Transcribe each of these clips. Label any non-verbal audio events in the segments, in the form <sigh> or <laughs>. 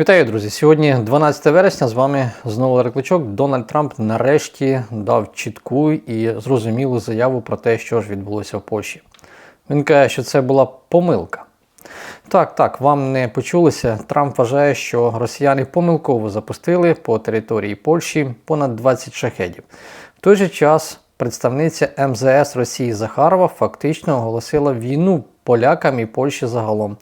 Вітаю, друзі! Сьогодні 12 вересня. З вами знову Рекличок. Дональд Трамп нарешті дав чітку і зрозумілу заяву про те, що ж відбулося в Польщі. Він каже, що це була помилка. Так, так, вам не почулося. Трамп вважає, що росіяни помилково запустили по території Польщі понад 20 шахедів. В той же час представниця МЗС Росії Захарова фактично оголосила війну полякам і Польщі загалом.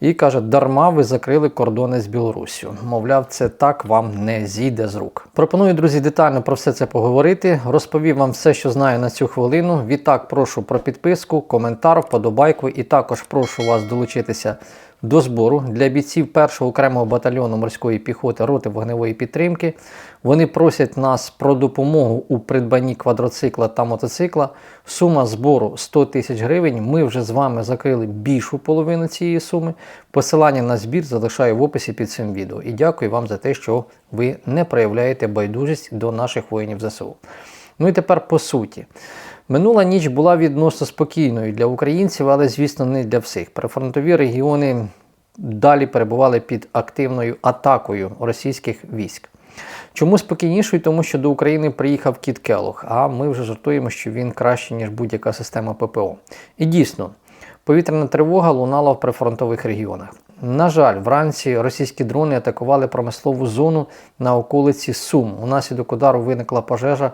І каже, дарма ви закрили кордони з Білоруссю. Мовляв, це так вам не зійде з рук. Пропоную, друзі, детально про все це поговорити. Розповів вам все, що знаю на цю хвилину. Відтак прошу про підписку, коментар, вподобайку і також прошу вас долучитися до збору для бійців першого окремого батальйону морської піхоти роти вогневої підтримки. Вони просять нас про допомогу у придбанні квадроцикла та мотоцикла. Сума збору 100 тисяч гривень. Ми вже з вами закрили більшу половину цієї суми. Посилання на збір залишаю в описі під цим відео. І дякую вам за те, що ви не проявляєте байдужість до наших воїнів ЗСУ. Ну і тепер по суті. Минула ніч була відносно спокійною для українців, але, звісно, не для всіх. Прифронтові регіони далі перебували під активною атакою російських військ. Чому спокійнішою? Тому що до України приїхав Кіт Келох, а ми вже жартуємо, що він краще, ніж будь-яка система ППО. І дійсно, повітряна тривога лунала в прифронтових регіонах. На жаль, вранці російські дрони атакували промислову зону на околиці Сум. Унаслідок удару виникла пожежа,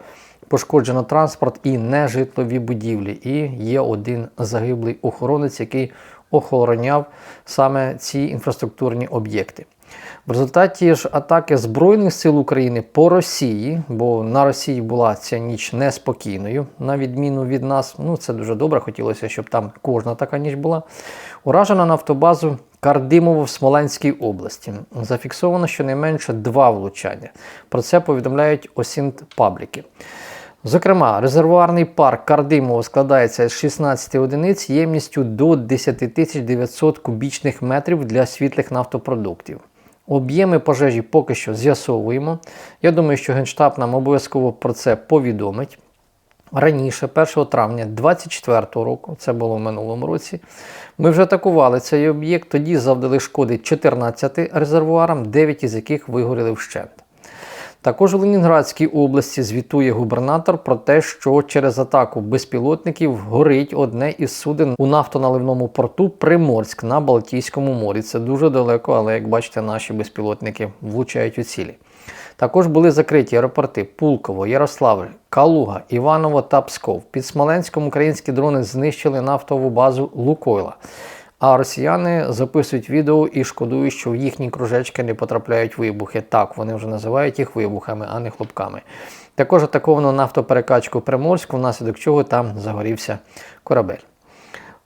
пошкоджено транспорт і нежитлові будівлі. І є один загиблий охоронець, який охороняв саме ці інфраструктурні об'єкти. В результаті ж атаки Збройних сил України по Росії, бо на Росії була ця ніч неспокійною, на відміну від нас. Ну це дуже добре. Хотілося, щоб там кожна така ніч була. Уражена нафтобазу Кардимово в Смоленській області. Зафіксовано щонайменше два влучання. Про це повідомляють Осінт Пабліки. Зокрема, резервуарний парк Кардимово складається з 16 одиниць ємністю до 10 900 кубічних метрів для світлих нафтопродуктів. Об'єми пожежі поки що з'ясовуємо. Я думаю, що Генштаб нам обов'язково про це повідомить. Раніше, 1 травня 2024 року, це було в минулому році, ми вже атакували цей об'єкт, тоді завдали шкоди 14 резервуарам, 9 із яких вигоріли вщент. Також у Ленінградській області звітує губернатор про те, що через атаку безпілотників горить одне із суден у нафтоналивному порту Приморськ на Балтійському морі. Це дуже далеко, але як бачите, наші безпілотники влучають у цілі. Також були закриті аеропорти Пулково, Ярославль, Калуга, Іваново та Псков. Під Смоленськом українські дрони знищили нафтову базу Лукойла. А росіяни записують відео і шкодують, що в їхні кружечки не потрапляють вибухи. Так, вони вже називають їх вибухами, а не хлопками. Також атаковано нафтоперекачку Приморську, внаслідок чого там загорівся корабель.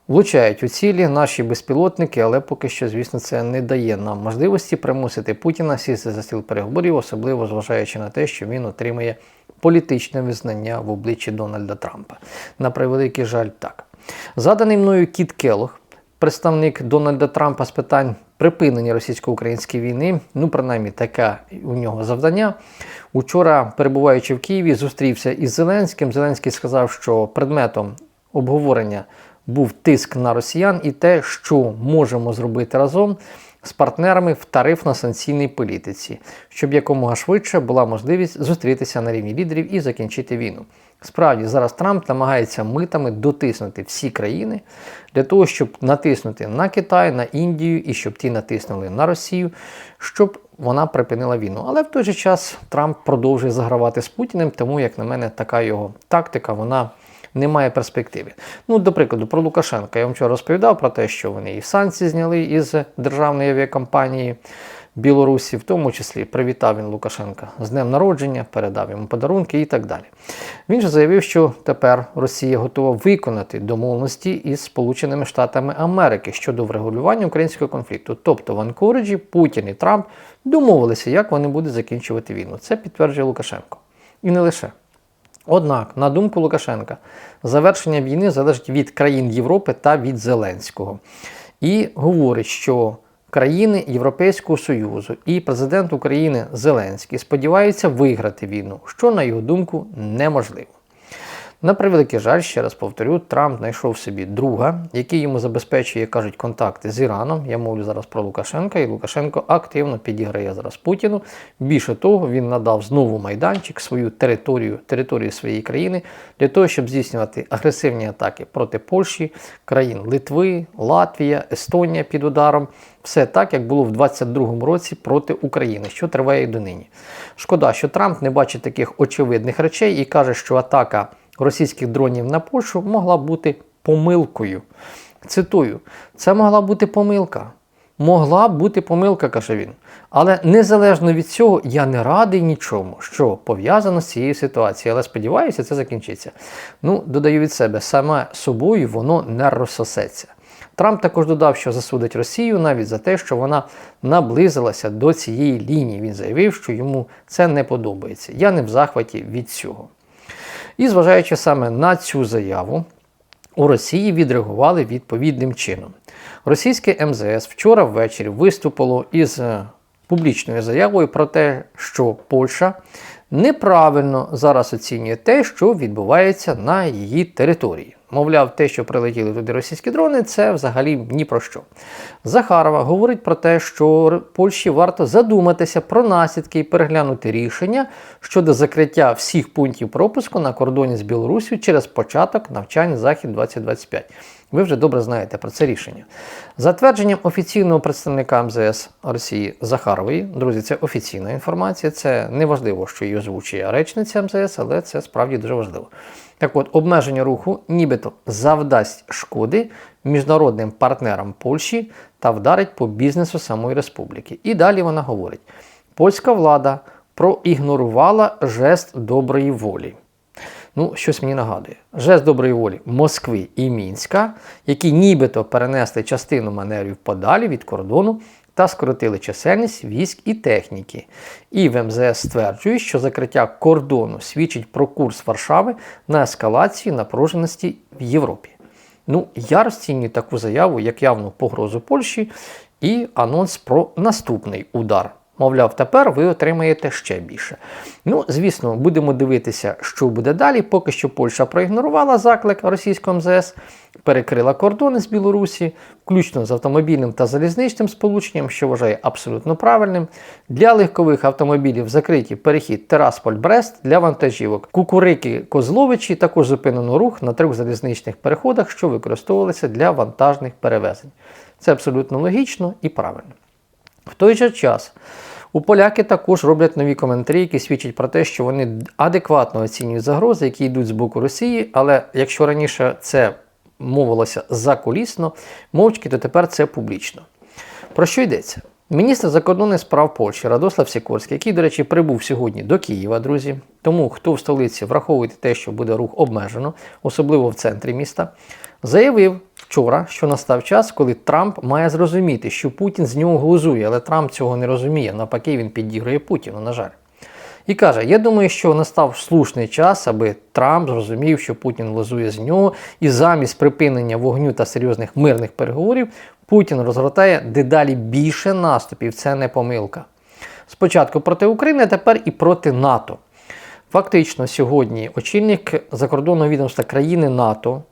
Влучають у цілі наші безпілотники, але поки що, звісно, це не дає нам можливості примусити Путіна сісти за стіл переговорів, особливо зважаючи на те, що він отримає політичне визнання в обличчі Дональда Трампа. На превеликий жаль, так. Заданий мною Кіт Келох, представник Дональда Трампа з питань припинення російсько-української війни, ну, принаймні, таке у нього завдання. Учора, перебуваючи в Києві, зустрівся із Зеленським. Зеленський сказав, що предметом обговорення був тиск на росіян і те, що можемо зробити разом з партнерами в тарифно-санкційній політиці, щоб якомога швидше була можливість зустрітися на рівні лідерів і закінчити війну. Справді, зараз Трамп намагається митами дотиснути всі країни для того, щоб натиснути на Китай, на Індію і щоб ті натиснули на Росію, щоб вона припинила війну. Але в той же час Трамп продовжує загравати з Путіним, тому, як на мене, така його тактика, вона немає перспективи. Ну, до прикладу, про Лукашенка. Я вам вчора розповідав про те, що вони і санкції зняли із державної авіакомпанії Білорусі, в тому числі привітав він Лукашенка з днем народження, передав йому подарунки і так далі. Він же заявив, що тепер Росія готова виконати домовленості із Сполученими Штатами Америки щодо врегулювання українського конфлікту. Тобто в Анкориджі Путін і Трамп домовилися, як вони будуть закінчувати війну. Це підтверджує Лукашенко. І не лише. Однак, на думку Лукашенка, завершення війни залежить від країн Європи та від Зеленського. І говорить, що країни Європейського Союзу і президент України Зеленський сподіваються виграти війну, що, на його думку, неможливо. На превеликий жаль, ще раз повторю, Трамп знайшов собі друга, який йому забезпечує, як кажуть, контакти з Іраном. Я мовлю зараз про Лукашенка, і Лукашенко активно підіграє зараз Путіну. Більше того, він надав знову майданчик, свою територію, територію своєї країни для того, щоб здійснювати агресивні атаки проти Польщі, країн Литви, Латвія, Естонія під ударом. Все так, як було в 22-му році проти України, що триває і донині. Шкода, що Трамп не бачить таких очевидних речей і каже, що атака російських дронів на Польщу могла бути помилкою. Цитую, це могла бути помилка. Могла бути помилка, каже він. Але незалежно від цього, я не радий нічому, що пов'язано з цією ситуацією. Але сподіваюся, це закінчиться. Ну, додаю від себе, саме собою воно не розсосеться. Трамп також додав, що засудить Росію навіть за те, що вона наблизилася до цієї лінії. Він заявив, що йому це не подобається. Я не в захваті від цього. І зважаючи саме на цю заяву, у Росії відреагували відповідним чином. Російське МЗС вчора ввечері виступило із е, публічною заявою про те, що Польща неправильно зараз оцінює те, що відбувається на її території. Мовляв, те, що прилетіли туди російські дрони, це взагалі ні про що. Захарова говорить про те, що Польщі варто задуматися про наслідки і переглянути рішення щодо закриття всіх пунктів пропуску на кордоні з Білорусію через початок навчань Захід 2025. Ви вже добре знаєте про це рішення. За твердженням офіційного представника МЗС Росії Захарової, друзі, це офіційна інформація. Це не важливо, що її озвучує речниця МЗС, але це справді дуже важливо. Так от, обмеження руху нібито завдасть шкоди міжнародним партнерам Польщі та вдарить по бізнесу самої республіки. І далі вона говорить: польська влада проігнорувала жест доброї волі. Ну, щось мені нагадує. Жест доброї волі Москви і Мінська, які нібито перенесли частину маневрів подалі від кордону та скоротили чисельність військ і техніки. І в МЗС стверджує, що закриття кордону свідчить про курс Варшави на ескалацію напруженості в Європі. Ну, я розцінюю таку заяву як явну погрозу Польщі і анонс про наступний удар. Мовляв, тепер ви отримаєте ще більше. Ну, звісно, будемо дивитися, що буде далі. Поки що Польща проігнорувала заклик російського МЗС, перекрила кордони з Білорусі, включно з автомобільним та залізничним сполученням, що вважає абсолютно правильним. Для легкових автомобілів закриті перехід Терасполь-Брест для вантажівок. Кукурики Козловичі також зупинено рух на трьох залізничних переходах, що використовувалися для вантажних перевезень. Це абсолютно логічно і правильно. В той же час у поляки також роблять нові коментарі, які свідчать про те, що вони адекватно оцінюють загрози, які йдуть з боку Росії. Але якщо раніше це мовилося закулісно, мовчки, то тепер це публічно. Про що йдеться? Міністр закордонних справ Польщі Радослав Сікорський, який, до речі, прибув сьогодні до Києва, друзі. Тому хто в столиці враховуйте те, що буде рух обмежено, особливо в центрі міста, заявив вчора, що настав час, коли Трамп має зрозуміти, що Путін з нього глузує, але Трамп цього не розуміє. Навпаки, він підігрує Путіну, на жаль. І каже: Я думаю, що настав слушний час, аби Трамп зрозумів, що Путін глузує з нього, і замість припинення вогню та серйозних мирних переговорів Путін розгортає дедалі більше наступів. Це не помилка. Спочатку проти України, а тепер і проти НАТО. Фактично, сьогодні очільник закордонного відомства країни НАТО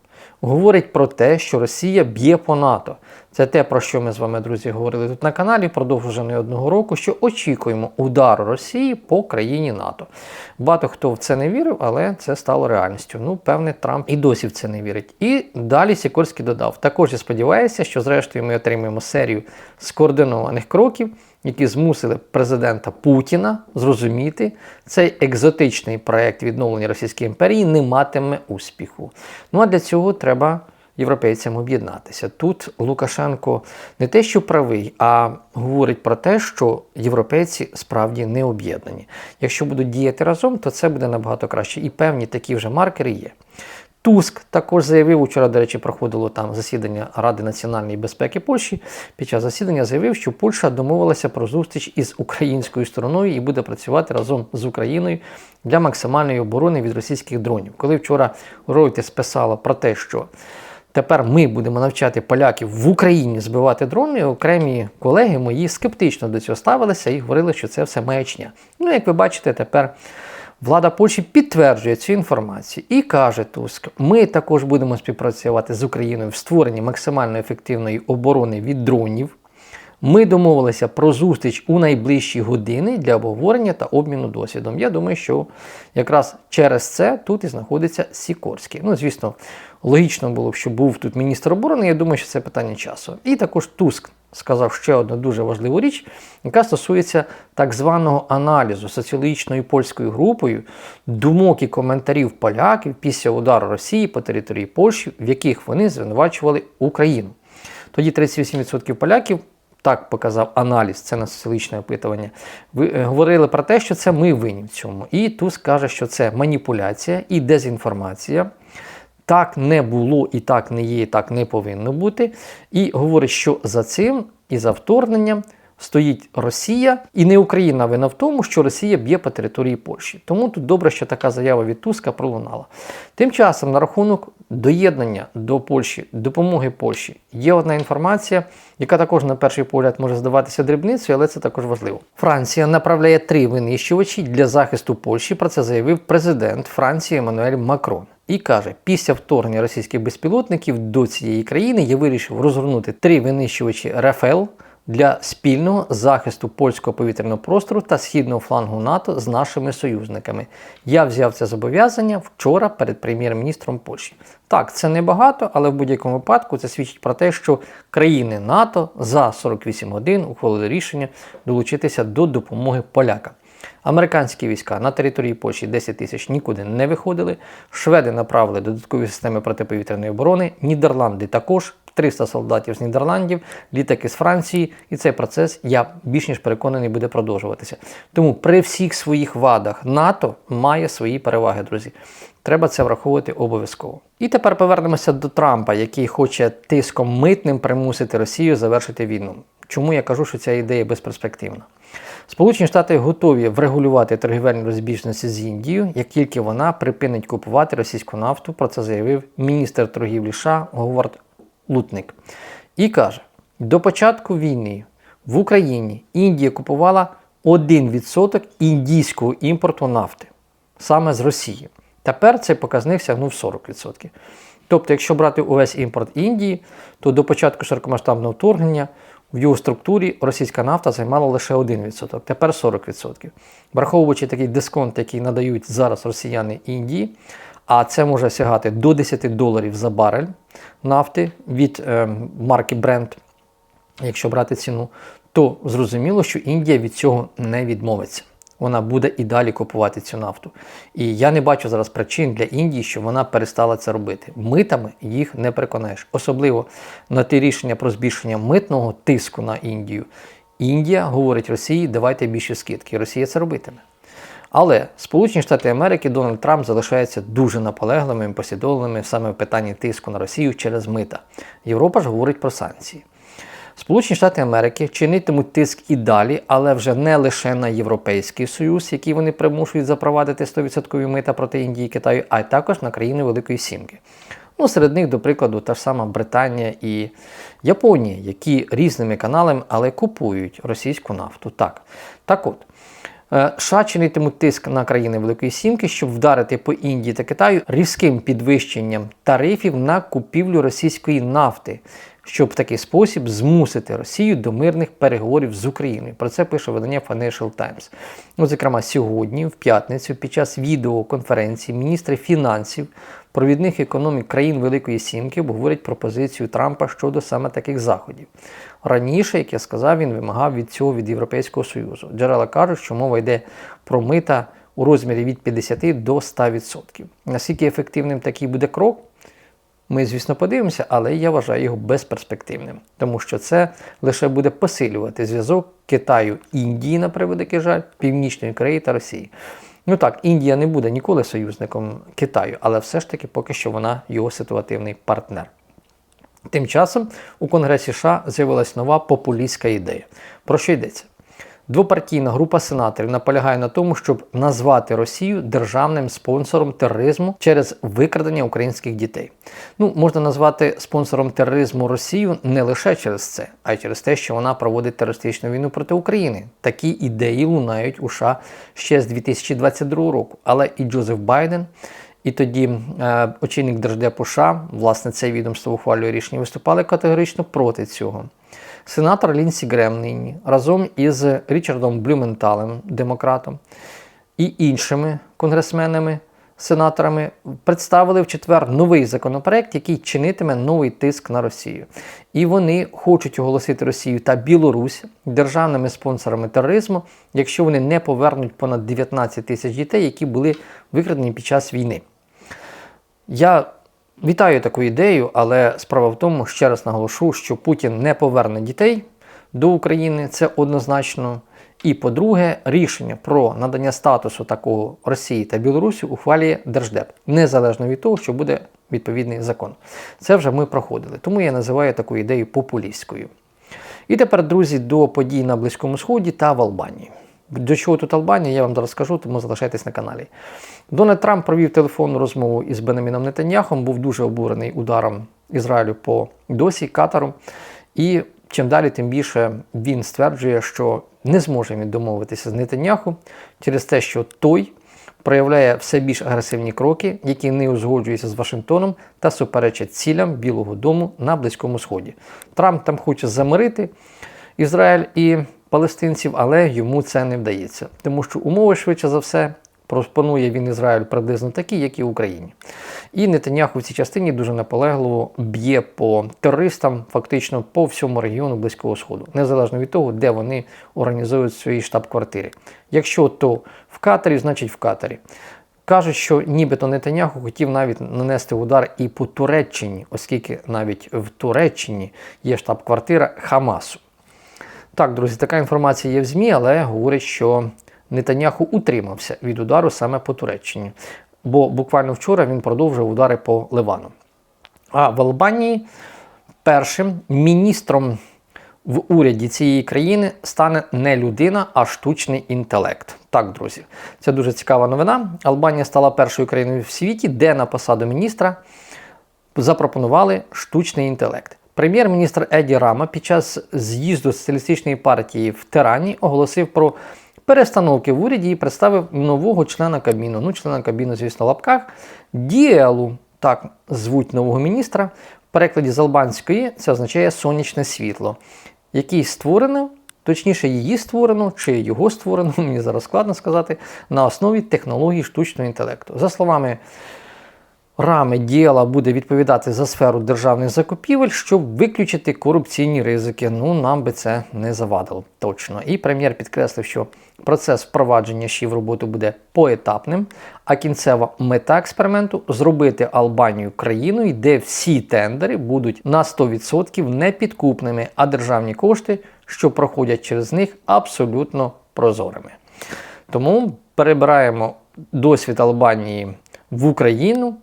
говорить про те, що Росія б'є по НАТО. Це те, про що ми з вами, друзі, говорили тут на каналі впродовж вже не одного року, що очікуємо удару Росії по країні НАТО. Багато хто в це не вірив, але це стало реальністю. Ну, певне, Трамп і досі в це не вірить. І далі Сікорський додав: також я сподіваюся, що зрештою ми отримаємо серію скоординованих кроків які змусили президента Путіна зрозуміти, цей екзотичний проект відновлення Російської імперії не матиме успіху. Ну а для цього треба європейцям об'єднатися. Тут Лукашенко не те, що правий, а говорить про те, що європейці справді не об'єднані. Якщо будуть діяти разом, то це буде набагато краще. І певні такі вже маркери є. Туск також заявив, учора, до речі, проходило там засідання Ради національної безпеки Польщі. Під час засідання заявив, що Польща домовилася про зустріч із українською стороною і буде працювати разом з Україною для максимальної оборони від російських дронів. Коли вчора Reuters писала про те, що тепер ми будемо навчати поляків в Україні збивати дрони, окремі колеги мої скептично до цього ставилися і говорили, що це все маячня. Ну, як ви бачите, тепер Влада Польщі підтверджує цю інформацію і каже Туск: ми також будемо співпрацювати з Україною в створенні максимально ефективної оборони від дронів. Ми домовилися про зустріч у найближчі години для обговорення та обміну досвідом. Я думаю, що якраз через це тут і знаходиться Сікорський. Ну, звісно, логічно було б, що був тут міністр оборони. Я думаю, що це питання часу. І також Туск сказав ще одну дуже важливу річ, яка стосується так званого аналізу соціологічною польською групою думок і коментарів поляків після удару Росії по території Польщі, в яких вони звинувачували Україну. Тоді 38% поляків. Так показав аналіз, це на соціологічне опитування. Ви е, говорили про те, що це ми винні в цьому. І Туск каже, що це маніпуляція і дезінформація. Так не було, і так не є, і так не повинно бути. І говорить, що за цим і за вторгненням стоїть Росія, і не Україна вина в тому, що Росія б'є по території Польщі. Тому тут добре, що така заява від Туска пролунала. Тим часом, на рахунок доєднання до Польщі, допомоги Польщі, є одна інформація, яка також на перший погляд може здаватися дрібницею, але це також важливо. Франція направляє три винищувачі для захисту Польщі. Про це заявив президент Франції Еммануель Макрон. І каже, після вторгнення російських безпілотників до цієї країни я вирішив розгорнути три винищувачі Рафел для спільного захисту польського повітряного простору та східного флангу НАТО з нашими союзниками. Я взяв це зобов'язання вчора перед прем'єр-міністром Польщі. Так, це небагато, але в будь-якому випадку це свідчить про те, що країни НАТО за 48 годин ухвалили рішення долучитися до допомоги полякам. Американські війська на території Польщі 10 тисяч нікуди не виходили. Шведи направили додаткові системи протиповітряної оборони. Нідерланди також 300 солдатів з Нідерландів, літаки з Франції, і цей процес, я більш ніж переконаний, буде продовжуватися. Тому при всіх своїх вадах НАТО має свої переваги, друзі. Треба це враховувати обов'язково. І тепер повернемося до Трампа, який хоче тиском митним примусити Росію завершити війну. Чому я кажу, що ця ідея безперспективна? Сполучені Штати готові врегулювати торгівельні розбіжності з Індією, як тільки вона припинить купувати російську нафту. Про це заявив міністр торгівлі США Говард Лутник. І каже: до початку війни в Україні Індія купувала 1% індійського імпорту нафти саме з Росії. Тепер цей показник сягнув 40%. Тобто, якщо брати увесь імпорт Індії, то до початку широкомасштабного вторгнення в його структурі російська нафта займала лише 1%, тепер 40%. Враховуючи такий дисконт, який надають зараз росіяни Індії, а це може сягати до 10 доларів за барель нафти від е, марки Brent, якщо брати ціну, то зрозуміло, що Індія від цього не відмовиться. Вона буде і далі купувати цю нафту. І я не бачу зараз причин для Індії, що вона перестала це робити. Митами їх не переконаєш. Особливо на ті рішення про збільшення митного тиску на Індію. Індія говорить Росії, давайте більше скидки. Росія це робитиме. Але Сполучені Штати Америки Дональд Трамп залишається дуже наполегливими і послідовними саме в питанні тиску на Росію через мита. Європа ж говорить про санкції. Сполучені Штати Америки чинитимуть тиск і далі, але вже не лише на Європейський Союз, який вони примушують запровадити 100% мита проти Індії і Китаю, а й також на країни Великої Сімки. Ну, Серед них, до прикладу, та ж сама Британія і Японія, які різними каналами, але купують російську нафту. Так, так от. Е, США чинитимуть тиск на країни Великої Сімки, щоб вдарити по Індії та Китаю різким підвищенням тарифів на купівлю російської нафти, щоб в такий спосіб змусити Росію до мирних переговорів з Україною. Про це пише видання Financial Times. Ну, зокрема, сьогодні, в п'ятницю, під час відеоконференції міністри фінансів провідних економік країн Великої Сімки обговорять пропозицію Трампа щодо саме таких заходів. Раніше, як я сказав, він вимагав від цього від Європейського Союзу. Джерела кажуть, що мова йде про мита у розмірі від 50 до 100%. Наскільки ефективним такий буде крок? Ми, звісно, подивимося, але я вважаю його безперспективним, тому що це лише буде посилювати зв'язок Китаю, Індії, на превеликий жаль, Північної Кореї та Росії. Ну так, Індія не буде ніколи союзником Китаю, але все ж таки поки що вона його ситуативний партнер. Тим часом у Конгресі США з'явилась нова популістська ідея. Про що йдеться? Двопартійна група сенаторів наполягає на тому, щоб назвати Росію державним спонсором тероризму через викрадення українських дітей. Ну, можна назвати спонсором тероризму Росію не лише через це, а й через те, що вона проводить терористичну війну проти України. Такі ідеї лунають у США ще з 2022 року. Але і Джозеф Байден. І тоді е, очільник Держдепу США, власне, це відомство ухвалює рішення, виступали категорично проти цього. Сенатор Лінсі Грем нині разом із Річардом Блюменталем, демократом, і іншими конгресменами, сенаторами представили в четвер новий законопроект, який чинитиме новий тиск на Росію. І вони хочуть оголосити Росію та Білорусь державними спонсорами тероризму, якщо вони не повернуть понад 19 тисяч дітей, які були викрадені під час війни. Я вітаю таку ідею, але справа в тому, ще раз наголошу, що Путін не поверне дітей до України, це однозначно. І по-друге, рішення про надання статусу такого Росії та Білорусі ухвалює Держдеп, незалежно від того, що буде відповідний закон. Це вже ми проходили, тому я називаю таку ідею популістською. І тепер, друзі, до подій на Близькому Сході та в Албанії. До чого тут Албанія, я вам зараз скажу, тому залишайтесь на каналі. Дональд Трамп провів телефонну розмову із Бенаміном Нетаньяхом, був дуже обурений ударом Ізраїлю по досі Катару. І чим далі, тим більше він стверджує, що не зможе він домовитися з Нетаньяху через те, що той проявляє все більш агресивні кроки, які не узгоджуються з Вашингтоном та суперечать цілям Білого Дому на Близькому Сході. Трамп там хоче замирити Ізраїль і палестинців, але йому це не вдається, тому що умови швидше за все. Пропонує він Ізраїль приблизно такі, як і в Україні. І Нетаньяху в цій частині дуже наполегливо б'є по терористам, фактично по всьому регіону Близького Сходу, незалежно від того, де вони організують свої штаб-квартири. Якщо то в Катарі, значить в Катарі. Кажуть, що нібито Нетаньяху хотів навіть нанести удар і по Туреччині, оскільки навіть в Туреччині є штаб-квартира Хамасу. Так, друзі, така інформація є в ЗМІ, але говорять, що Нетаньяху утримався від удару саме по Туреччині. Бо буквально вчора він продовжив удари по Ливану. А в Албанії першим міністром в уряді цієї країни стане не людина, а штучний інтелект. Так, друзі, це дуже цікава новина. Албанія стала першою країною в світі, де на посаду міністра запропонували штучний інтелект. Прем'єр-міністр Еді Рама під час з'їзду соціалістичної партії в Тирані оголосив про перестановки в уряді і представив нового члена кабіну. Ну, члена кабіну, звісно, в лапках. Діелу, так звуть нового міністра. В перекладі з албанської це означає сонячне світло, який створено, точніше, її створено, чи його створено, <laughs> мені зараз складно сказати, на основі технологій штучного інтелекту. За словами рами діла буде відповідати за сферу державних закупівель, щоб виключити корупційні ризики. Ну, нам би це не завадило точно. І прем'єр підкреслив, що процес впровадження ще в роботу буде поетапним, а кінцева мета експерименту зробити Албанію країною, де всі тендери будуть на 100% непідкупними, а державні кошти, що проходять через них, абсолютно прозорими. Тому перебираємо досвід Албанії в Україну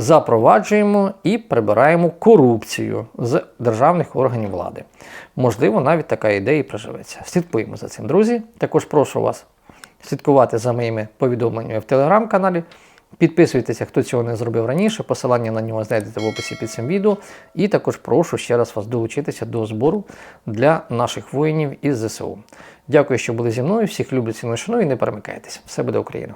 запроваджуємо і прибираємо корупцію з державних органів влади. Можливо, навіть така ідея і приживеться. Слідкуємо за цим, друзі. Також прошу вас слідкувати за моїми повідомленнями в телеграм-каналі. Підписуйтеся, хто цього не зробив раніше. Посилання на нього знайдете в описі під цим відео. І також прошу ще раз вас долучитися до збору для наших воїнів із ЗСУ. Дякую, що були зі мною. Всіх люблю, ціную, шаную і не перемикайтеся. Все буде Україна!